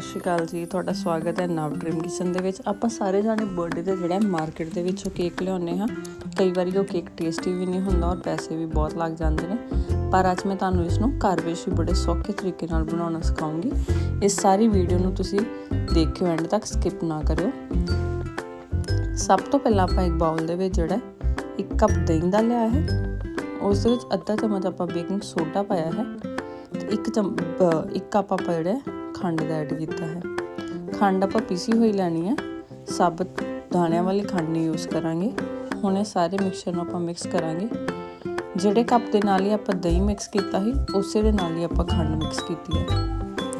ਸਤਿ ਸ਼੍ਰੀ ਅਕਾਲ ਜੀ, ਤੁਹਾਡਾ ਸਵਾਗਤ ਹੈ ਨਵ ਡ੍ਰੀਮ ਕਿਚਨ ਦੇ ਵਿੱਚ। ਆਪਾਂ ਸਾਰੇ ਜਾਣੇ ਬਰਥਡੇ ਤੇ ਜਿਹੜਾ ਮਾਰਕੀਟ ਦੇ ਵਿੱਚੋਂ ਕੇਕ ਲਿਆਉਂਦੇ ਹਾਂ, ਕਈ ਵਾਰੀ ਉਹ ਕੇਕ ਟੇਸਟੀ ਵੀ ਨਹੀਂ ਹੁੰਦਾ ਔਰ ਪੈਸੇ ਵੀ ਬਹੁਤ ਲੱਗ ਜਾਂਦੇ ਨੇ। ਪਰ ਅੱਜ ਮੈਂ ਤੁਹਾਨੂੰ ਇਸ ਨੂੰ ਘਰ ਵਿੱਚ ਹੀ ਬੜੇ ਸੌਖੇ ਤਰੀਕੇ ਨਾਲ ਬਣਾਉਣਾ ਸਿਖਾਉਂਗੀ। ਇਸ ਸਾਰੀ ਵੀਡੀਓ ਨੂੰ ਤੁਸੀਂ ਦੇਖਿਓ ਐਂਡ ਤੱਕ ਸਕਿਪ ਨਾ ਕਰਿਓ। ਸਭ ਤੋਂ ਪਹਿਲਾਂ ਆਪਾਂ ਇੱਕ ਬਾਉਲ ਦੇ ਵਿੱਚ ਜਿਹੜਾ ਇੱਕ ਕੱਪ ਦਹੀਂ ਦਾ ਲਿਆ ਹੈ। ਉਸ ਦੇ ਵਿੱਚ ਅੱਧਾ ਚਮਚ ਆਪਾਂ ਬੇਕਿੰਗ ਸੋਡਾ ਪਾਇਆ ਹੈ। ਤੇ ਇੱਕ ਚਮ ਇੱਕ ਕੱਪ ਆਪਾਂ ਜਿਹੜਾ ਖੰਡ ਦਾ ਐਡ ਕੀਤਾ ਹੈ। ਖੰਡ ਆਪਾਂ ਪੀਸੀ ਹੋਈ ਲੈਣੀ ਹੈ। ਸਾਬਤ ਦਾਣਿਆਂ ਵਾਲੀ ਖੰਡ ਨਹੀਂ ਯੂਜ਼ ਕਰਾਂਗੇ। ਹੁਣ ਇਹ ਸਾਰੇ ਮਿਕਸਚਰ ਨੂੰ ਆਪਾਂ ਮਿਕਸ ਕਰਾਂਗੇ। ਜਿਹੜੇ ਕੱਪ ਦੇ ਨਾਲ ਹੀ ਆਪਾਂ ਦਹੀਂ ਮਿਕਸ ਕੀਤਾ ਸੀ, ਉਸੇ ਦੇ ਨਾਲ ਹੀ ਆਪਾਂ ਖੰਡ ਮਿਕਸ ਕੀਤੀ ਹੈ।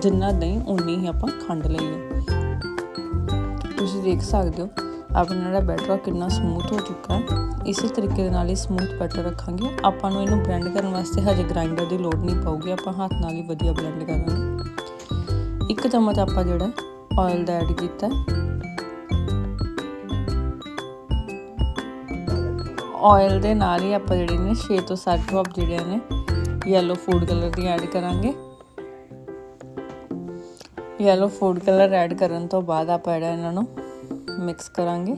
ਜਿੰਨਾ ਦਹੀਂ ਉਨੀ ਹੀ ਆਪਾਂ ਖੰਡ ਲਈ ਹੈ। ਤੁਸੀਂ ਦੇਖ ਸਕਦੇ ਹੋ, ਆਪਣਾ ਜਿਹੜਾ ਬੈਟਰ ਕਿੰਨਾ ਸਮੂਥ ਹੋ ਚੁੱਕਾ ਹੈ। ਇਸੇ ਤਰੀਕੇ ਦੇ ਨਾਲ ਹੀ ਸਮੂਥ ਬੈਟਰ ਰੱਖਾਂਗੇ। ਆਪਾਂ ਨੂੰ ਇਹਨੂੰ ਬਲੈਂਡ ਕਰਨ ਵਾਸਤੇ ਹਜੇ ਗ੍ਰਾਈਂਡਰ ਦੀ ਲੋੜ ਨਹੀਂ ਪਊਗੀ। ਆਪਾਂ ਹੱਥ ਨਾਲ ਹੀ ਵਧੀਆ ਬਲੈਂਡ ਕਰਾਂਗੇ। ਇੱਕ ਚਮਚ ਆਪਾਂ ਜਿਹੜਾ ਆਇਲ ਦਾ ਐਡ ਕੀਤਾ। ਆਇਲ ਦੇ ਨਾਲ ਹੀ ਆਪਾਂ ਜਿਹੜੇ ਨੇ 6 ਤੋਂ 7 ਡ੍ਰੌਪ ਜਿਹੜੇ ਨੇ ਯੈਲੋ ਫੂਡ ਕਲਰ ਦੀ ਐਡ ਕਰਾਂਗੇ। ਯੈਲੋ ਫੂਡ ਕਲਰ ਐਡ ਕਰਨ ਤੋਂ ਬਾਅਦ ਆਪਾਂ ਜਿਹੜਾ ਇਹਨਾਂ ਨੂੰ ਮਿਕਸ ਕਰਾਂਗੇ।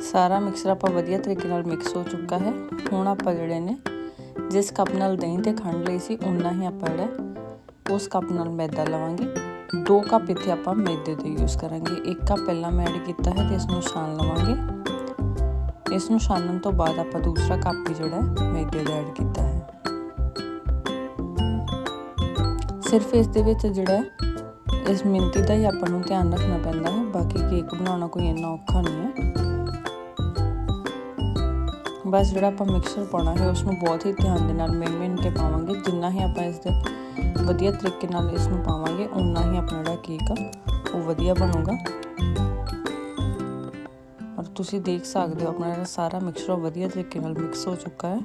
ਸਾਰਾ ਮਿਕਸਰ ਆਪਾਂ ਵਧੀਆ ਤਰੀਕੇ ਨਾਲ ਮਿਕਸ ਹੋ ਚੁੱਕਾ ਹੈ। ਹੁਣ ਆਪਾਂ ਜਿਹੜੇ ਨੇ ਜਿਸ ਕੱਪ ਨਾਲ ਦਹੀਂ ਤੇ ਖੰਡ ਲਈ ਸੀ ਉਨਾ ਹੀ ਆਪਾਂ ਜਿਹੜਾ ਉਸ ਕੱਪ ਨਾਲ ਮੈਦਾ ਲਵਾਂਗੇ। ਦੋ ਕੱਪ ਇੱਥੇ ਆਪਾਂ ਮੈਦੇ ਦਾ ਯੂਜ਼ ਕਰਾਂਗੇ। ਇੱਕ ਕੱਪ ਪਹਿਲਾਂ ਮੈਂ ਐਡ ਕੀਤਾ ਹੈ ਤੇ ਇਸ ਨੂੰ ਛਾਣ ਲਵਾਂਗੇ। ਇਸ ਨੂੰ ਛਾਣਨ ਤੋਂ ਬਾਅਦ ਆਪਾਂ ਦੂਸਰਾ ਕੱਪ ਵੀ ਜਿਹੜਾ ਮੈਦੇ ਦਾ ਐਡ ਕੀਤਾ ਹੈ। ਸਿਰਫ ਇਸ ਦੇ ਵਿੱਚ ਜਿਹੜਾ ਇਸ ਮਿੰਤੀ ਦਾ ਹੀ ਆਪਾਂ ਨੂੰ ਧਿਆਨ ਰੱਖਣਾ ਪੈਂਦਾ ਹੈ। ਬਾਕੀ ਕੇਕ ਬਣਾਉਣਾ ਕੋਈ ਇੰਨਾ ਔਖਾ ਨਹੀਂ ਹੈ। ਬਸ ਜਿਹੜਾ ਆਪਾਂ ਮਿਕਸਚਰ ਪਾਉਣਾ ਹੈ ਉਸ ਨੂੰ ਬਹੁਤ ਹੀ ਧਿਆਨ ਦੇ ਨਾਲ ਮਿਣ ਮਿਣ ਕੇ ਪਾਵਾਂਗੇ। ਜਿੰਨਾ ਹੀ ਆਪਾਂ ਇਸ ਦੇ ਵਧੀਆ ਤਰੀਕੇ ਨਾਲ ਇਸ ਨੂੰ ਪਾਵਾਂਗੇ ਉਨਾ ਹੀ ਆਪਣਾ ਜਿਹੜਾ ਕੇਕ ਆ, ਉਹ ਵਧੀਆ ਬਣੂਗਾ। ਔਰ ਤੁਸੀਂ ਦੇਖ ਸਕਦੇ ਹੋ, ਆਪਣਾ ਜਿਹੜਾ ਸਾਰਾ ਮਿਕਸਚਰ ਵਧੀਆ ਤਰੀਕੇ ਨਾਲ ਮਿਕਸ ਹੋ ਚੁੱਕਾ ਹੈ।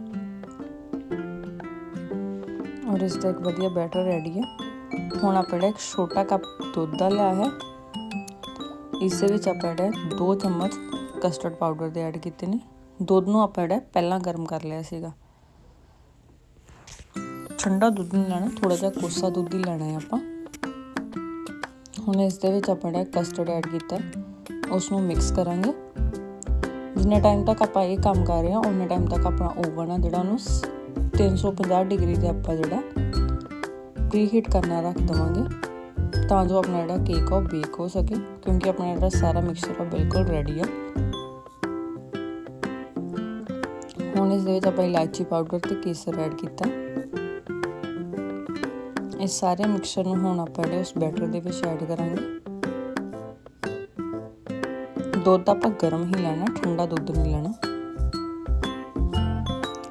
ਔਰ ਇਸ ਦਾ ਇੱਕ ਵਧੀਆ ਬੈਟਰ ਰੈਡੀ ਹੈ। ਹੁਣ ਆਪਾਂ ਜਿਹੜਾ ਇੱਕ ਛੋਟਾ ਕੱਪ ਦੁੱਧ ਦਾ ਲਿਆ ਹੈ, ਇਸ ਦੇ ਵਿੱਚ ਆਪਾਂ ਜਿਹੜਾ 2 ਚਮਚ ਕਸਟਰਡ ਪਾਊਡਰ ਦੇ ਐਡ ਕੀਤੇ ਨੇ। ਦੁੱਧ ਨੂੰ ਆਪਾਂ ਜਿਹੜਾ ਪਹਿਲਾਂ ਗਰਮ ਕਰ ਲਿਆ ਸੀਗਾ। ਠੰਡਾ ਦੁੱਧ ਨਹੀਂ ਲੈਣਾ ਥੋੜਾ ਜਿਹਾ ਕੋਸਾ ਦੁੱਧ ਹੀ ਲੈਣਾ ਹੈ ਆਪਾਂ। ਹੁਣ ਇਸ ਦੇ ਵਿੱਚ ਆਪਾਂ ਜਿਹੜਾ ਕਸਟਰਡ ਐਡ ਕੀਤਾ ਉਸ ਨੂੰ ਮਿਕਸ ਕਰਾਂਗੇ। ਜਿੰਨੇ ਟਾਈਮ ਤੱਕ ਆਪਾਂ ਇਹ ਕੰਮ ਕਰ ਰਹੇ ਹਾਂ, ਉਨੇ ਟਾਈਮ ਤੱਕ ਆਪਣਾ ਓਵਨ ਆ ਜਿਹੜਾ ਉਹਨੂੰ 350 ਡਿਗਰੀ ਤੇ ਆਪਾਂ ਜਿਹੜਾ ਪ੍ਰੀ ਹੀਟ ਕਰਨਾ ਰੱਖ ਦਵਾਂਗੇ, ਤਾਂ ਜੋ ਆਪਣਾ ਜਿਹੜਾ ਕੇਕ ਆ ਉਹ ਬੇਕ ਹੋ ਸਕੇ, ਕਿਉਂਕਿ ਆਪਣਾ ਜਿਹੜਾ ਸਾਰਾ ਮਿਕਸਚਰ ਆ ਬਿਲਕੁਲ ਰੈਡੀ ਆ। ਇਸ ਦੇ ਵਿੱਚ ਆਪਾਂ ਇਲਾਇਚੀ ਪਾਊਡਰ ਤੇ ਕੇਸਰ ਐਡ ਕੀਤਾ। ਇਸ ਸਾਰੇ ਮਿਕਸਚਰ ਨੂੰ ਹੁਣ ਆਪਾਂ ਜਿਹੜੇ ਉਸ ਬੈਟਰ ਦੇ ਵਿੱਚ ਐਡ ਕਰਾਂਗੇ। ਦੁੱਧ ਆਪਾਂ ਗਰਮ ਹੀ ਲੈਣਾ, ਠੰਡਾ ਦੁੱਧ ਨਹੀਂ ਲੈਣਾ।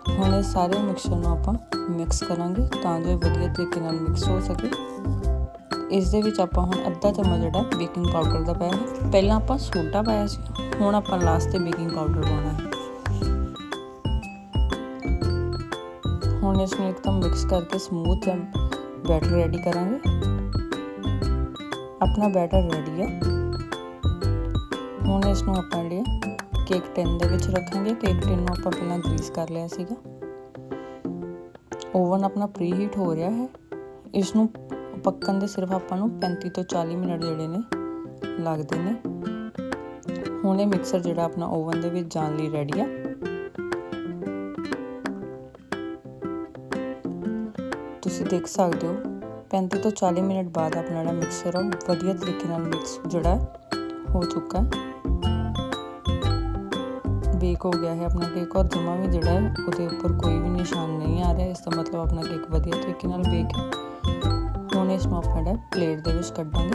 ਹੁਣ ਇਹ ਸਾਰੇ ਮਿਕਸਚਰ ਨੂੰ ਆਪਾਂ ਮਿਕਸ ਕਰਾਂਗੇ ਤਾਂ ਜੋ ਇਹ ਵਧੀਆ ਤਰੀਕੇ ਨਾਲ ਮਿਕਸ ਹੋ ਸਕੇ। ਇਸ ਦੇ ਵਿੱਚ ਆਪਾਂ ਹੁਣ ਅੱਧਾ ਚਮਚ ਜਿਹੜਾ ਬੇਕਿੰਗ ਪਾਊਡਰ ਦਾ ਪਾਇਆ ਪਹਿਲਾਂ ਆਪਾਂ ਸੋਡਾ ਪਾਇਆ ਸੀ ਹੁਣ ਆਪਾਂ ਲਾਸਟ ਤੇ ਬੇਕਿੰਗ ਪਾਊਡਰ ਪਾਉਣਾ ਹੈ। ਹੁਣ ਇਸ ਨੂੰ ਇੱਕਦਮ ਮਿਕਸ ਕਰਕੇ ਸਮੂਥ ਬੈਟਰ ਰੈਡੀ ਕਰਾਂਗੇ। ਆਪਣਾ ਬੈਟਰ ਰੈਡੀ ਹੈ ਹੁਣ ਇਸ ਨੂੰ ਆਪਾਂ ਜਿਹੜੇ ਕੇਕ ਟਿਨ ਦੇ ਵਿੱਚ ਰੱਖਾਂਗੇ। ਕੇਕ ਟਿਨ ਨੂੰ ਆਪਾਂ ਪਹਿਲਾਂ ਗਰੀਸ ਕਰ ਲਿਆ ਸੀਗਾ। ਓਵਨ ਆਪਣਾ ਪ੍ਰੀ ਹੀਟ ਹੋ ਰਿਹਾ ਹੈ। ਇਸ ਨੂੰ ਪੱਕਣ ਦੇ ਸਿਰਫ ਆਪਾਂ ਨੂੰ 35 ਤੋਂ 40 ਮਿੰਟ ਜਿਹੜੇ ਨੇ ਲੱਗਦੇ ਨੇ। ਹੁਣ ਇਹ ਮਿਕਸਰ ਜਿਹੜਾ ਆਪਣਾ ਓਵਨ ਦੇ ਵਿੱਚ ਜਾਣ ਲਈ ਰੈਡੀ ਆ। ਤੁਸੀਂ ਦੇਖ ਸਕਦੇ ਹੋ। 35 ਤੋਂ 40 ਮਿੰਟ ਬਾਅਦ ਆਪਣਾ ਜਿਹੜਾ ਮਿਕਸਰ ਆ ਵਧੀਆ ਤਰੀਕੇ ਨਾਲ ਮਿਕਸ ਜਿਹੜਾ ਹੋ ਚੁੱਕਾ ਹੈ। ਬੇਕ ਹੋ ਗਿਆ ਹੈ ਆਪਣਾ ਕੇਕ ਔਰ ਜਮਾ ਵੀ ਜਿਹੜਾ ਹੈ, ਉਹਦੇ ਉੱਪਰ ਕੋਈ ਵੀ ਨਿਸ਼ਾਨ ਨਹੀਂ ਆ ਰਿਹਾ। ਇਸ ਦਾ ਮਤਲਬ ਆਪਣਾ ਕੇਕ ਵਧੀਆ ਤਰੀਕੇ ਨਾਲ ਬੇਕ ਹੈ। ਹੁਣ ਇਸ ਨੂੰ ਆਪਾਂ ਜਿਹੜਾ ਪਲੇਟ ਦੇ ਵਿੱਚ ਕੱਢਾਂਗੇ।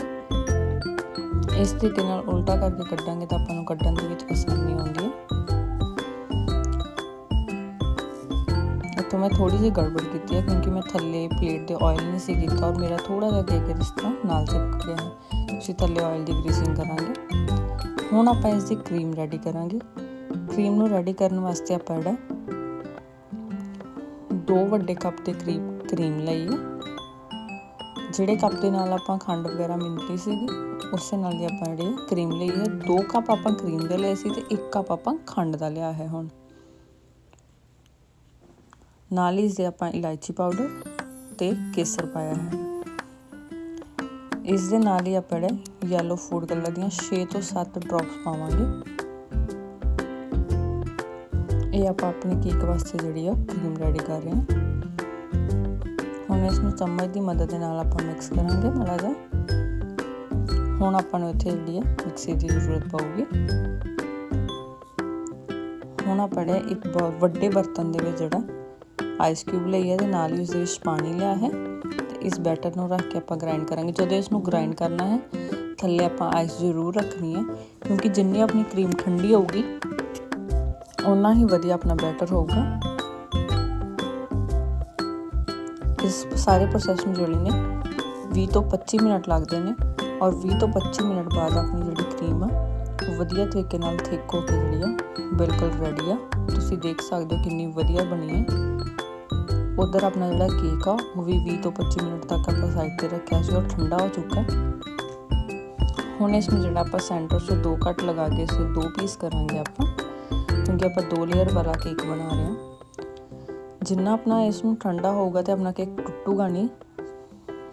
ਇਸ ਤਰੀਕੇ ਨਾਲ ਉਲਟਾ ਕਰਕੇ ਕੱਢਾਂਗੇ ਤਾਂ ਆਪਾਂ ਨੂੰ ਕੱਢਣ ਦੇ ਵਿੱਚ ਆਸਾਨੀ ਆਉਂਦੀ ਹੈ। ਇੱਥੋਂ ਮੈਂ ਥੋੜੀ ਜਿਹੀ ਗੜਬੜ ਕੀਤੀ ਹੈ ਕਿਉਂਕਿ ਮੈਂ ਥੱਲੇ ਪਲੇਟ ਦੇ ਆਇਲ ਨਹੀਂ ਸੀ ਕੀਤਾ ਔਰ ਮੇਰਾ ਥੋੜਾ ਜਿਹਾ ਕੇਕ ਇਸ ਤਰ੍ਹਾਂ ਨਾਲ ਚਿਪਕ ਗਿਆ ਹੈ ਤੁਸੀਂ ਥੱਲੇ ਆਇਲ ਦੀ ਗਰੀਸਿੰਗ ਕਰਾਂਗੇ ਹੁਣ ਆਪਾਂ ਇਸ ਦੀ ਕਰੀਮ ਰੈਡੀ ਕਰਾਂਗੇ ਕਰੀਮ ਨੂੰ ਰੈਡੀ ਕਰਨ ਵਾਸਤੇ ਆਪਾਂ ਜਿਹੜਾ ਦੋ ਵੱਡੇ ਕੱਪ ਦੇ ਕਰੀਮ ਕਰੀਮ ਲਈ ਹੈ ਜਿਹੜੇ ਕੱਪ ਦੇ ਨਾਲ ਆਪਾਂ ਖੰਡ ਵਗੈਰਾ ਮਿੰਤੀ ਸੀਗੀ ਉਸੇ ਨਾਲ ਹੀ ਆਪਾਂ ਜਿਹੜੇ ਕਰੀਮ ਲਈ ਹੈ ਦੋ ਕੱਪ ਆਪਾਂ ਕਰੀਮ ਦੇ ਲਏ ਸੀ ਤੇ ਇੱਕ ਕੱਪ ਆਪਾਂ ਖੰਡ ਦਾ ਲਿਆ ਹੈ ਹੁਣ ਨਾਲ ਹੀ ਇਸ ਦੇ ਆਪਾਂ ਇਲਾਇਚੀ ਪਾਊਡਰ ਤੇ ਕੇਸਰ ਪਾਇਆ ਹੈ। ਇਸ ਦੇ ਨਾਲ ਹੀ ਆਪਾਂ ਜਿਹੜੇ ਯੈਲੋ ਫੂਡ ਕਲਰ ਦੀਆਂ 6 ਤੋਂ 7 ਡ੍ਰੌਪਸ ਪਾਵਾਂਗੇ। ਇਹ ਆਪਾਂ ਆਪਣੇ ਕੇਕ ਵਾਸਤੇ ਜਿਹੜੀ ਆ ਕਰੀਮ ਰੈਡੀ ਕਰ ਰਹੇ ਹਾਂ। ਹੁਣ ਇਸ ਨੂੰ ਚਮਚ ਦੀ ਮਦਦ ਦੇ ਨਾਲ ਆਪਾਂ ਮਿਕਸ ਕਰਾਂਗੇ ਮਾੜਾ ਜਿਹਾ। ਹੁਣ ਆਪਾਂ ਨੂੰ ਇੱਥੇ ਜਿਹੜੀ ਹੈ ਮਿਕਸੀ ਦੀ ਜ਼ਰੂਰਤ ਪਊਗੀ। ਹੁਣ ਆਪਾਂ ਜਿਹੜੇ ਇੱਕ ਵੱਡੇ ਬਰਤਨ ਦੇ ਵਿੱਚ ਜਿਹੜਾ ਆਈਸ ਕਿਊਬ ਲਈ ਹੈ ਤੇ ਨਾਲ ਹੀ ਉਸ ਦੇ ਵਿੱਚ ਪਾਣੀ ਲਿਆ ਹੈ ਤੇ ਇਸ ਬੈਟਰ ਨੂੰ ਰੱਖ ਕੇ ਆਪਾਂ ਗ੍ਰਾਈਂਡ ਕਰਾਂਗੇ। ਜਦੋਂ ਇਸ ਨੂੰ ਗ੍ਰਾਈਂਡ ਕਰਨਾ ਹੈ, ਥੱਲੇ ਆਪਾਂ ਆਈਸ ਜ਼ਰੂਰ ਰੱਖਣੀ ਹੈ, ਕਿਉਂਕਿ ਜਿੰਨੀ ਆਪਣੀ ਕਰੀਮ ਠੰਡੀ ਹੋਊਗੀ ਉਨਾ ਹੀ ਵਧੀਆ ਆਪਣਾ ਬੈਟਰ ਹੋਊਗਾ। ਇਸ ਸਾਰੇ ਪ੍ਰੋਸੈਸ ਨੂੰ ਜਿਹੜੇ ਨੇ 20 ਤੋਂ 25 ਮਿੰਟ ਲੱਗਦੇ ਨੇ ਔਰ 20 ਤੋਂ 25 ਮਿੰਟ ਬਾਅਦ ਆਪਣੀ ਜਿਹੜੀ ਕਰੀਮ ਆ, ਉਹ ਵਧੀਆ ਤਰੀਕੇ ਨਾਲ ਥਿਕ ਹੋ ਕੇ ਜਿਹੜੀ ਆ, ਬਿਲਕੁਲ ਰੈਡੀ ਆ। ਤੁਸੀਂ ਦੇਖ ਸਕਦੇ ਹੋ ਕਿੰਨੀ ਵਧੀਆ ਬਣੀ ਹੈ। ਉਧਰ ਆਪਣਾ ਜਿਹੜਾ ਕੇਕ ਆ, ਉਹ ਵੀ 20 ਤੋਂ 25 ਮਿੰਟ ਤੱਕ ਆਪਾਂ ਸਾਈਡ ਤੇ ਰੱਖਿਆ ਸੀ ਉਹ ਠੰਡਾ ਹੋ ਚੁੱਕਾ ਹੁਣ ਇਸ ਨੂੰ ਜਿਹੜਾ ਆਪਾਂ ਸੈਂਟਰ ਤੋਂ ਦੋ ਕੱਟ ਲਗਾ ਕੇ ਇਸ ਦੇ ਦੋ ਪੀਸ ਕਰਾਂਗੇ ਆਪਾਂ, ਕਿਉਂਕਿ ਆਪਾਂ ਦੋ ਲੇਅਰ ਵਾਲਾ ਕੇਕ ਬਣਾ ਰਹੇ ਹਾਂ। ਜਿੰਨਾ ਆਪਣਾ ਇਸ ਨੂੰ ਠੰਡਾ ਹੋਊਗਾ ਤੇ ਆਪਣਾ ਕੇਕ ਟੁੱਟੂਗਾ ਨਹੀਂ,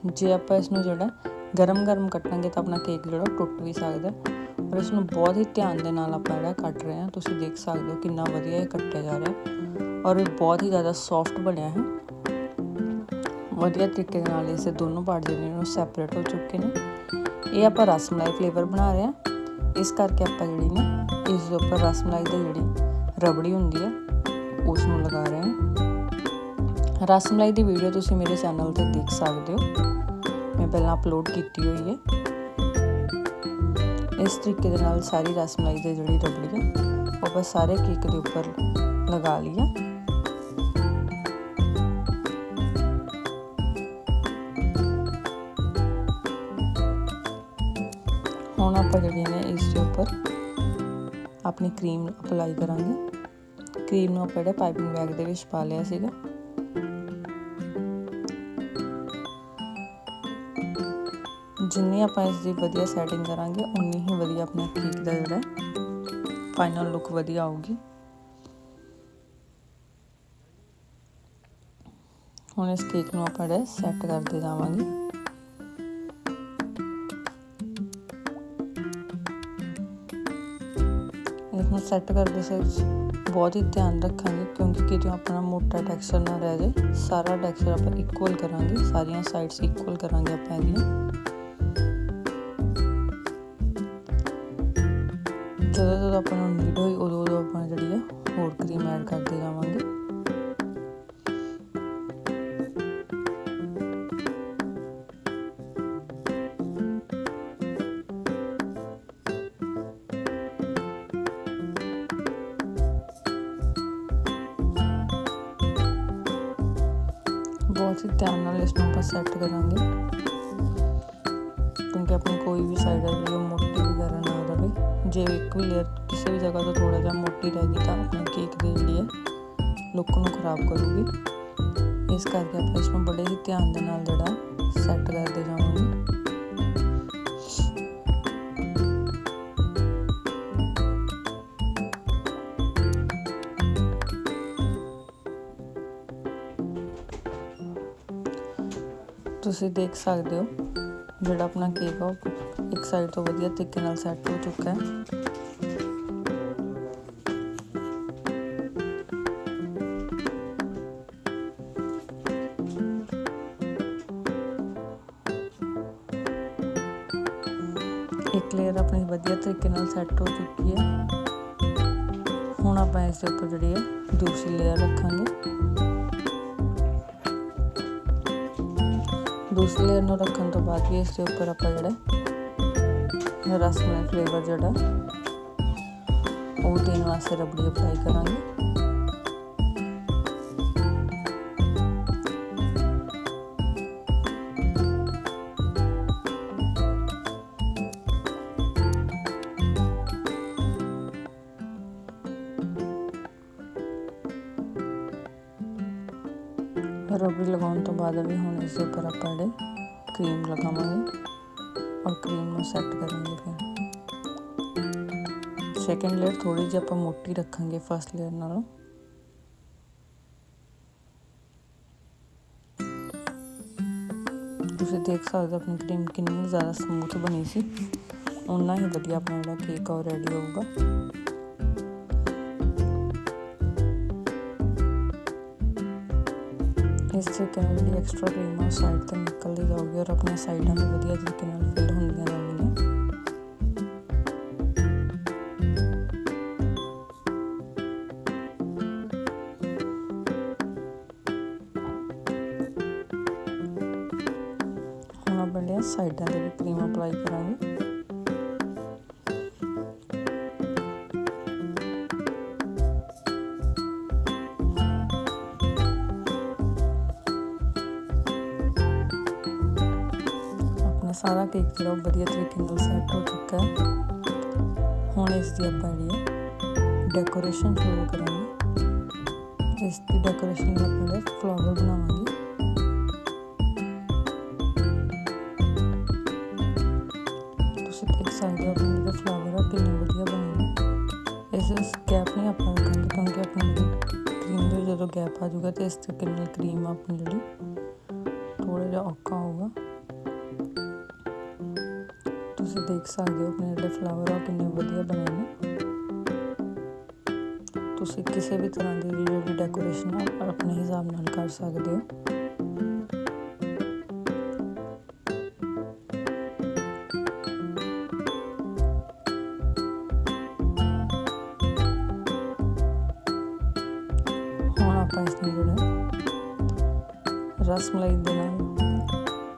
ਜੇ ਆਪਾਂ ਇਸ ਨੂੰ ਜਿਹੜਾ ਗਰਮ ਗਰਮ ਕੱਟਾਂਗੇ ਤਾਂ ਆਪਣਾ ਕੇਕ ਜਿਹੜਾ ਟੁੱਟ ਵੀ ਸਕਦਾ ਪਰ ਇਸ ਨੂੰ ਬਹੁਤ ਹੀ ਧਿਆਨ ਦੇ ਨਾਲ ਆਪਾਂ ਜਿਹੜਾ ਕੱਟ ਰਹੇ ਹਾਂ, ਤੁਸੀਂ ਦੇਖ ਸਕਦੇ ਹੋ ਕਿੰਨਾ ਵਧੀਆ ਇਹ ਕੱਟਿਆ ਜਾ ਰਿਹਾ ਔਰ ਇਹ ਬਹੁਤ ਹੀ ਜ਼ਿਆਦਾ ਸੌਫਟ ਬਣਿਆ ਹੈ। ਵਧੀਆ ਤਰੀਕੇ ਦੇ ਨਾਲ ਇਸੇ ਦੋਨੋਂ ਪਾਰਟ ਜਿਹੜੇ ਨੇ ਉਹ ਸੈਪਰੇਟ ਹੋ ਚੁੱਕੇ ਨੇ। ਇਹ ਆਪਾਂ ਰਸਮਲਾਈ ਫਲੇਵਰ ਬਣਾ ਰਹੇ ਹਾਂ। ਇਸ ਕਰਕੇ ਆਪਾਂ ਜਿਹੜੀ ਨੇ, ਇਸ ਦੇ ਉੱਪਰ ਰਸ ਮਲਾਈ ਦੀ ਜਿਹੜੀ ਰਬੜੀ ਹੁੰਦੀ ਹੈ ਉਸ ਨੂੰ ਲਗਾ ਰਹੇ ਹਾਂ। ਰਸਮਲਾਈ ਦੀ ਵੀਡੀਓ ਤੁਸੀਂ ਮੇਰੇ ਚੈਨਲ ਤੇ ਦੇਖ ਸਕਦੇ ਹੋ। ਮੈਂ ਪਹਿਲਾਂ ਅਪਲੋਡ ਕੀਤੀ ਹੋਈ ਹੈ। ਇਸ ਤਰੀਕੇ ਦੇ ਨਾਲ ਸਾਰੀ ਰਸਮਲਾਈ ਦੀ ਜਿਹੜੀ ਰਬੜੀ ਹੈ, ਉਹ ਬਸ ਸਾਰੇ ਕੇਕ ਦੇ ਉੱਪਰ ਲਗਾ ਲਈਏ ਆਪਣੀ ਕਰੀਮ ਨੂੰ ਅਪਲਾਈ ਕਰਾਂਗੇ। ਕਰੀਮ ਨੂੰ ਆਪਾਂ ਜਿਹੜਾ ਪਾਈਪਿੰਗ ਬੈਗ ਦੇ ਵਿੱਚ ਪਾ ਲਿਆ ਸੀਗਾ। ਜਿੰਨੀ ਆਪਾਂ ਇਸ ਦੀ ਵਧੀਆ ਸੈਟਿੰਗ ਕਰਾਂਗੇ ਉਨੀ ਹੀ ਵਧੀਆ ਆਪਣੇ ਕੇਕ ਦਾ ਜਿਹੜਾ ਫਾਈਨਲ ਲੁੱਕ ਵਧੀਆ ਆਊਗੀ। ਹੁਣ ਇਸ ਕੇਕ ਨੂੰ ਆਪਾਂ ਜਿਹੜਾ ਸੈੱਟ ਕਰਦੇ ਜਾਵਾਂਗੇ। ਇਸ ਸੈੱਟ ਕਰਦੇ ਸੇ ਬਹੁਤ ਹੀ ਧਿਆਨ ਰੱਖਾਂਗੇ ਕਿਉਂਕਿ ਕਿਤੇ ਆਪਣਾ ਮੋਟਾ ਟੈਕਸਚਰ ਨਾ ਰਹਿ ਜਾਏ, ਸਾਰਾ ਟੈਕਸਚਰ ਆਪਾਂ ਇਕੁਅਲ ਕਰਾਂਗੇ, ਸਾਰੀਆਂ ਸਾਈਡਸ ਇਕੁਅਲ ਕਰਾਂਗੇ ਆਪਾਂ ਇਹਦੀਆਂ। ਬਹੁਤ ਧਿਆਨ ਨਾਲ ਇਸ ਨੂੰ ਆਪਾਂ ਸੈੱਟ ਕਰਾਂਗੇ। ਕਿਉਂਕਿ ਆਪਾਂ ਕੋਈ ਵੀ ਸਾਈਡ ਹੈ ਜਿਹੜੀ ਮੋਟੀ ਵਗੈਰਾ ਨਾ ਰਵੇ। ਜੇ ਇੱਕ ਵੀ ਲੇਅਰ ਕਿਸੇ ਵੀ ਜਗ੍ਹਾ ਤੋਂ ਥੋੜਾ ਜਿਹਾ ਮੋਟੀ ਰਹਿ ਗਈ ਤਾਂ ਆਪਣੇ ਕੇਕ ਦੀ ਜਿਹੜੀ ਹੈ ਲੁੱਕ ਨੂੰ ਖਰਾਬ ਕਰੂਗੀ। ਇਸ ਕਰਕੇ ਆਪਾਂ ਇਸ ਨੂੰ ਬੜੇ ਹੀ ਧਿਆਨ ਦੇ ਨਾਲ ਜਿਹੜਾ ਸੈੱਟ ਕਰਦੇ ਜਾਵਾਂਗੇ। ਤੁਸੀਂ ਦੇਖ ਸਕਦੇ ਹੋ ਜਿਹੜਾ ਆਪਣਾ ਕੇਕ ਆ, ਉਹ ਇੱਕ ਸਾਈਡ ਤੋਂ ਵਧੀਆ ਤਰੀਕੇ ਨਾਲ ਸੈੱਟ ਹੋ ਚੁੱਕਾ ਹੈ। ਇੱਕ ਲੇਅਰ ਆਪਣੀ ਵਧੀਆ ਤਰੀਕੇ ਨਾਲ ਸੈੱਟ ਹੋ ਚੁੱਕੀ ਹੈ। ਹੁਣ ਆਪਾਂ ਇਸ ਦੇ ਉੱਪਰ ਜਿਹੜੀ ਹੈ ਦੂਸਰੀ ਲੇਅਰ ਰੱਖਾਂਗੇ। ਦੂਸਰੀ ਲੇਅਰ ਨੂੰ ਰੱਖਣ ਤੋਂ ਬਾਅਦ ਵੀ ਇਸ ਦੇ ਉੱਪਰ ਆਪਾਂ ਜਿਹੜਾ ਰਸਮਲਾਈ ਫਲੇਵਰ ਜਿਹੜਾ, ਉਹ ਦੇਣ ਵਾਸਤੇ ਰਬੜੀ ਅਪਲਾਈ ਕਰਾਂਗੇ। ਰਬੜੀ ਲਗਾਉਣ ਤੋਂ ਬਾਅਦ ਵੀ ਹੁਣ ਇਸ ਦੇ ਉੱਪਰ ਆਪਾਂ ਜਿਹੜੇ ਕਰੀਮ ਲਗਾਵਾਂਗੇ ਔਰ ਕਰੀਮ ਨੂੰ ਸੈੱਟ ਕਰਾਂਗੇ ਫਿਰ। ਸੈਕੰਡ ਲੇਅਰ ਥੋੜੀ ਜਿਹੀ ਆਪਾਂ ਮੋਟੀ ਰੱਖਾਂਗੇ ਫਸਟ ਲੇਅਰ ਨਾਲੋਂ। ਤੁਸੀਂ ਦੇਖ ਸਕਦੇ ਹੋ ਆਪਣੀ ਕਰੀਮ ਕਿੰਨੀ ਜ਼ਿਆਦਾ ਸਮੂਥ ਬਣੀ ਸੀ। ਉਨਾ ਹੀ ਵਧੀਆ ਆਪਣਾ ਜਿਹੜਾ ਕੇਕ ਆ ਰੈਡੀ ਹੋਊਗਾ। ਇਸ ਤਰੀਕੇ ਨਾਲ ਜਿਹੜੀ ਐਕਸਟਰਾ ਕਰੀਮ ਸਾਈਡ ਤੇ ਨਿਕਲਦੀ ਜਾਊਗੀ ਔਰ ਆਪਣੀਆਂ ਸਾਈਡਾਂ ਵੀ ਵਧੀਆ ਤਰੀਕੇ ਨਾਲ ਫਿਲ ਹੁੰਦੀਆਂ ਜਾਣਗੀਆਂ। ਹੁਣ ਆਪਾਂ ਜਿਹੜੇ ਸਾਈਡਾਂ ਤੇ ਵੀ ਕਰੀਮ ਅਪਲਾਈ ਕਰਾਂਗੇ। ਸਾਰਾ ਕੇਕ ਜਿਹੜਾ ਉਹ ਵਧੀਆ ਤਰੀਕੇ ਨਾਲ ਸੈੱਟ ਹੋ ਚੁੱਕਾ ਹੈ। ਹੁਣ ਇਸ ਦੀ ਆਪਾਂ ਜਿਹੜੀ ਡੈਕੋਰੇਸ਼ਨ ਸ਼ੁਰੂ ਕਰਾਂਗੇ। ਇਸ ਦੀ ਡੈਕੋਰੇਸ਼ਨ ਲਈ ਆਪਾਂ ਜਿਹੜੇ ਫਲਾਵਰ ਬਣਾਵਾਂਗੇ। ਤੁਸੀਂ ਦੇਖ ਸਕਦੇ ਹੋ ਆਪਣੇ ਜਿਹੜੇ ਫਲਾਵਰ ਆ, ਕਿੰਨੇ ਵਧੀਆ ਬਣੇ ਨੇ ਇਸ ਇਸ ਗੈਪ ਨਹੀਂ ਆਪਾਂ ਰੱਖਾਂਗੇ, ਕਿਉਂਕਿ ਆਪਣੀ ਕਰੀਮ ਦੇ ਜਦੋਂ ਗੈਪ ਆ ਜਾਊਗਾ, ਤੇ ਇਸ ਤਰੀਕੇ ਨਾਲ ਕਰੀਮ ਆਪਣੀ ਜਿਹੜੀ ਥੋੜਾ ਜਿਹਾ ਔਖਾ ਤੁਸੀਂ ਦੇਖ ਸਕਦੇ ਹੋ ਆਪਣੇ ਜਿਹੜੇ ਫਲਾਵਰ ਆ ਕਿੰਨੇ ਵਧੀਆ ਬਣੇ ਨੇ। ਤੁਸੀਂ ਕਿਸੇ ਵੀ ਤਰ੍ਹਾਂ ਦੀ ਜਿਹੜੀ ਡੈਕੋਰੇਸ਼ਨ ਆ ਆਪਣੇ ਹਿਸਾਬ ਨਾਲ ਕਰ ਸਕਦੇ ਹੋ। ਹੁਣ ਆਪਾਂ ਇਸ ਨੂੰ ਜਿਹੜਾ ਰਸ ਦੇ ਨਾਲ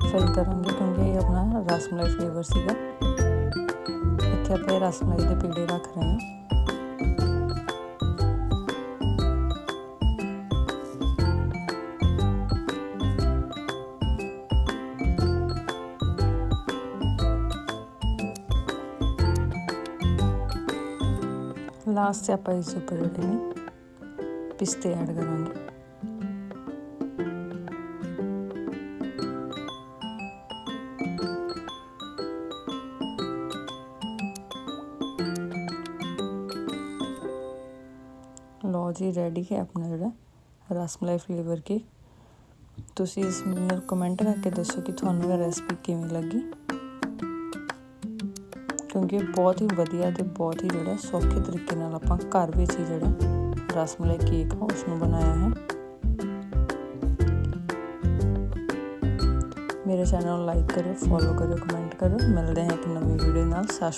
ਫਿਲ ਕਰਾਂਗੇ, ਕਿਉਂਕਿ ਇਹ ਆਪਣਾ ਰਸਮਲਾਈ ਫਲੇਵਰ ਸੀਗਾ। ਇੱਥੇ ਆਪਾਂ ਇਹ ਦੇ ਪੇੜੇ ਰੱਖ ਰਹੇ ਹਾਂ। ਲਾਸਟ ਤੇ ਆਪਾਂ ਇਸ ਉੱਪਰ ਜਿਹੜੇ ਨੇ, ਪਿਸਤੇ ਐਡ ਕਰਾਂਗੇ। ਲਓ ਜੀ ਰੈਡੀ ਹੈ ਆਪਣਾ ਜਿਹੜਾ ਰਸਮਲਾਈ ਫਲੇਵਰ ਕੇਕ ਤੁਸੀਂ ਇਸ ਮੈਨੂੰ ਕਮੈਂਟ ਕਰਕੇ ਦੱਸੋ ਕਿ ਤੁਹਾਨੂੰ ਇਹ ਰੈਸਪੀ ਕਿਵੇਂ ਲੱਗੀ। ਕਿਉਂਕਿ ਬਹੁਤ ਹੀ ਵਧੀਆ ਤੇ ਬਹੁਤ ਹੀ ਜਿਹੜਾ ਸੌਖੇ ਤਰੀਕੇ ਨਾਲ ਆਪਾਂ ਘਰ ਵਿੱਚ ਹੀ ਜਿਹੜਾ ਰਸਮਲਾਈ ਕੇਕ ਆ ਉਸ ਨੂੰ ਬਣਾਇਆ ਹੈ। ਮੇਰੇ ਚੈਨਲ ਨੂੰ ਲਾਈਕ ਕਰਿਓ ਫੋਲੋ ਕਰਿਓ ਕਮੈਂਟ ਕਰਿਓ। ਮਿਲਦੇ ਹਾਂ ਇੱਕ ਨਵੀਂ ਵੀਡੀਓ ਨਾਲ। ਸਤਿ